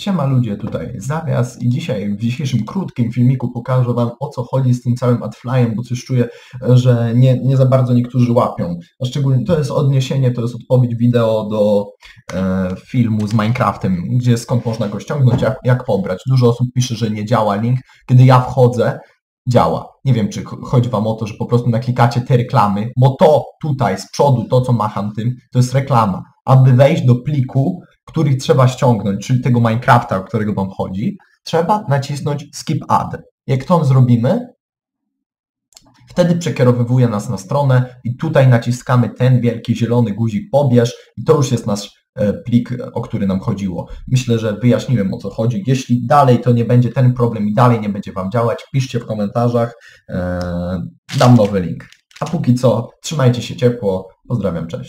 Siema ludzie, tutaj Zawias i dzisiaj w dzisiejszym krótkim filmiku pokażę Wam o co chodzi z tym całym adflyem, bo coś czuję, że nie, nie za bardzo niektórzy łapią. A szczególnie to jest odniesienie, to jest odpowiedź wideo do e, filmu z Minecraftem, gdzie skąd można go ściągnąć, jak, jak pobrać. Dużo osób pisze, że nie działa link. Kiedy ja wchodzę, działa. Nie wiem, czy chodzi Wam o to, że po prostu naklikacie te reklamy, bo to tutaj z przodu, to co macham tym, to jest reklama. Aby wejść do pliku, który trzeba ściągnąć, czyli tego Minecrafta, o którego Wam chodzi, trzeba nacisnąć Skip Ad. Jak to zrobimy, wtedy przekierowywuje nas na stronę i tutaj naciskamy ten wielki zielony guzik pobierz i to już jest nasz plik, o który nam chodziło. Myślę, że wyjaśniłem o co chodzi. Jeśli dalej to nie będzie ten problem i dalej nie będzie Wam działać, piszcie w komentarzach, e, dam nowy link. A póki co, trzymajcie się ciepło, pozdrawiam, cześć.